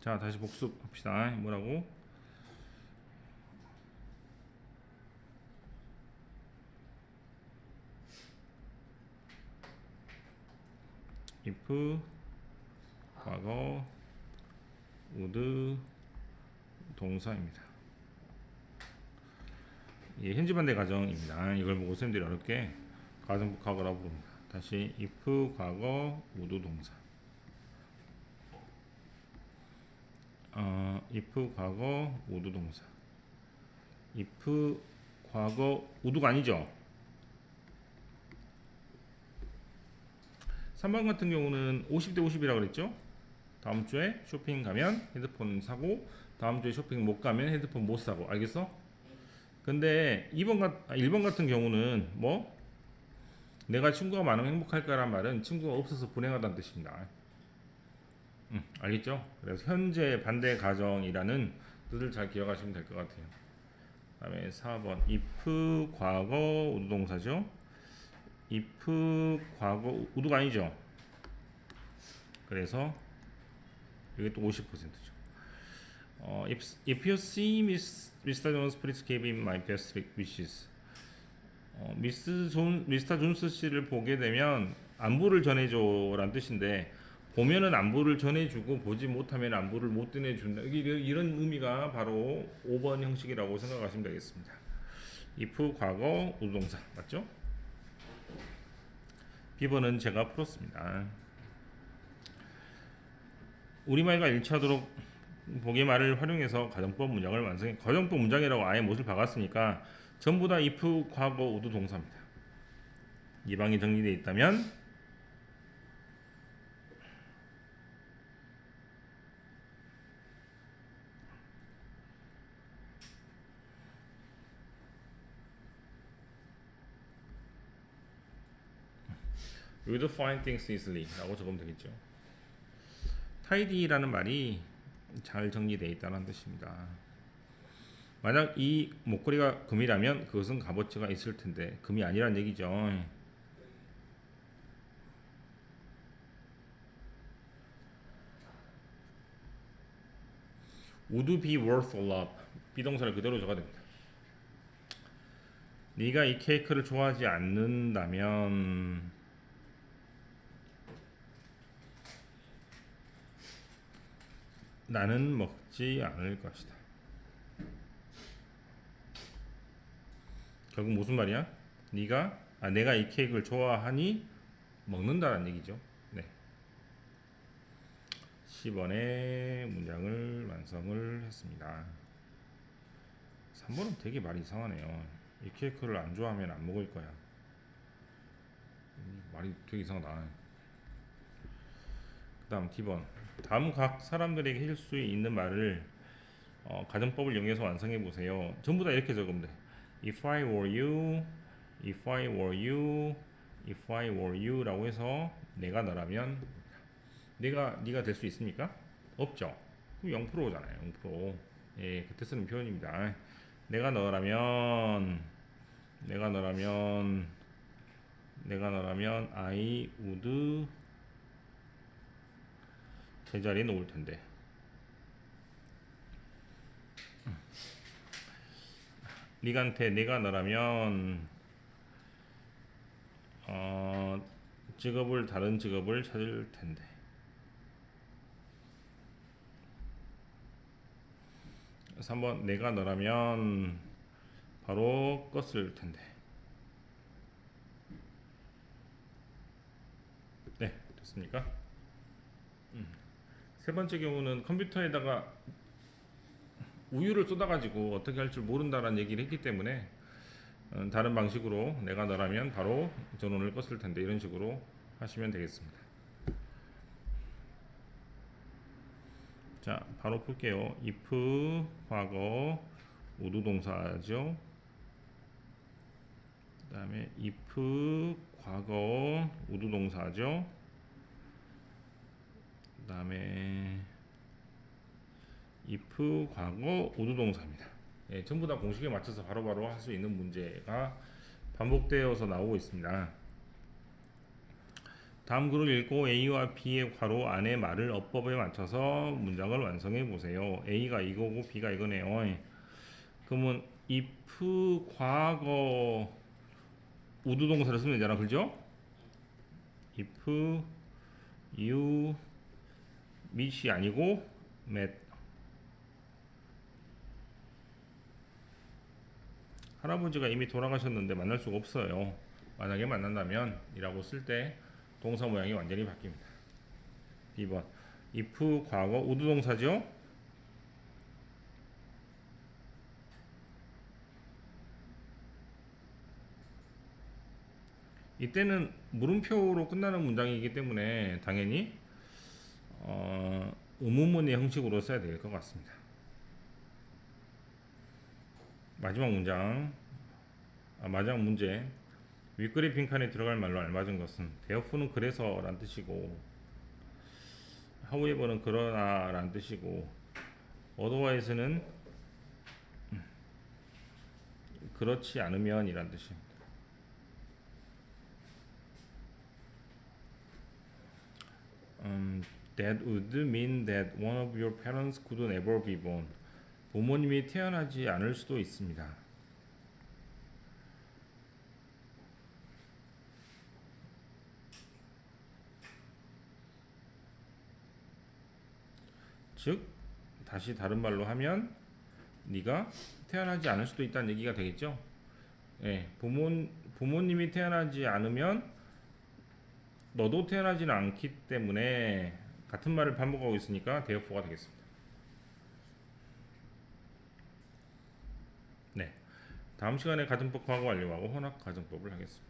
자 다시 복습합시다. 뭐라고? if 과거 would 동사입니다. 예, 현지 반대 가정입니다. 이걸 보고 쌤들이 어렵게 가정복합이라고 부릅니다. 다시 if 과거 would 동사. 어, if 과거 would 동사. if 과거 would가 아니죠. 3번 같은 경우는 50대 50이라고 그랬죠? 다음 주에 쇼핑 가면 헤드폰 사고 다음 주에 쇼핑 못 가면 헤드폰 못 사고 알겠어? 근데 2번 같, 아, 1번 같은 경우는 뭐 내가 친구가 많으면 행복할 거란 말은 친구가 없어서 불행하다는 뜻입니다. 음, 알겠죠? 그래서 현재 반대 가정이라는 뜻을 잘 기억하시면 될 것 같아요. 그다음에 4번 if 과거 우동사죠. if 과거 우두가 아니죠. 그래서 이게 또 50%죠. 어, if, if you see Miss, Mr. Jones, please give him my best wishes. 어, 미스 존, 미스터 존스 씨를 보게 되면 안부를 전해줘라는 뜻인데 보면은 안부를 전해주고 보지 못하면 안부를 못 전해준다. 이런 의미가 바로 5번 형식이라고 생각하시면 되겠습니다. if 과거 우동사 맞죠? 비번은 제가 풀었습니다. 우리말과 일치하도록 보기말을 활용해서 가정법 문장을 완성해 가정법 문장이라고 아예 못을 박았으니까 전부 다 if 과거 우도 동사입니다. 이 방이 정리되어 있다면 You would find things easily 라고 적으면 되겠죠. tidy라는 말이 잘 정리되어 있다는 뜻입니다. 만약 이 목걸이가 금이라면 그것은 값어치가 있을 텐데 금이 아니란 얘기죠. would be worth a lot 비동사를 그대로 적어야 됩니다. 네가 이 케이크를 좋아하지 않는다면 나는 먹지 않을 것이다. 결국 무슨 말이야? 네가 아 내가 이 케이크를 좋아하니 먹는다라는 얘기죠. 네. 10번의 문장을 완성을 했습니다. 3번은 되게 말이 이상하네요. 이 케이크를 안 좋아하면 안 먹을 거야. 음, 말이 되게 이상하다. 그 다음 D번 다음 각 사람들에게 해줄 수 있는 말을 어, 가정법을 이용해서 완성해 보세요. 전부 다 이렇게 적으면 돼. If I were you, if I were you, if I were you라고 해서 내가 너라면 내가 네가 될 수 있습니까? 없죠. 0%잖아요. 0%. 예, 그때 쓰는 표현입니다. 내가 너라면 내가 너라면 내가 너라면 I would 제자리에 놓을 텐데. 니한테 내가 너라면 어, 직업을 다른 직업을 찾을 텐데. 삼번 내가 너라면 바로 껐을 텐데. 네, 됐습니까? 세 번째 경우는 컴퓨터에다가 우유를 쏟아가지고 어떻게 할 줄 모른다라는 얘기를 했기 때문에 어, 다른 방식으로 내가 너라면 바로 전원을 껐을 텐데 이런 식으로 하시면 되겠습니다. 자, 바로 풀게요. if 과거 우도 동사죠. 그다음에 if 과거 우도 동사죠. 그 다음에 if 과거 우도 동사입니다. 예, 전부 다 공식에 맞춰서 바로바로 할 수 있는 문제가 반복되어서 나오고 있습니다. 다음 글을 읽고 A와 B의 괄호 안에 말을 어법에 맞춰서 문장을 완성해 보세요. A가 이거고 B가 이거네요. 그러면 if 과거 우드 동사를 쓰면 되잖아. 그죠? if you meet이 아니고 met 할아버지가 이미 돌아가셨는데 만날 수가 없어요. 만약에 만난다면 이라고 쓸 때 동사 모양이 완전히 바뀝니다. 2번 if 과거 우드 동사죠. 이때는 물음표로 끝나는 문장이기 때문에 당연히 어, 의문문의 형식으로 써야 될 것 같습니다. 마지막 문장, 아, 마지막 문제. 윗글의 빈칸에 들어갈 말로 알맞은 것은 대어프는 그래서 란 뜻이고 하우에버는 그러나 란 뜻이고 어도와이스는 음, 그렇지 않으면 이란 뜻입니다. 음, that would mean that one of your parents could never be born. 부모님이 태어나지 않을 수도 있습니다. 즉 다시 다른 말로 하면 네가 태어나지 않을 수도 있다는 얘기가 되겠죠. 예, 부모 부모님이 태어나지 않으면 너도 태어나지는 않기 때문에 같은 말을 반복하고 있으니까 대역포가 되겠습니다. 네. 다음 시간에 가정법 과거 완료하고 혼합 가정법을 하겠습니다.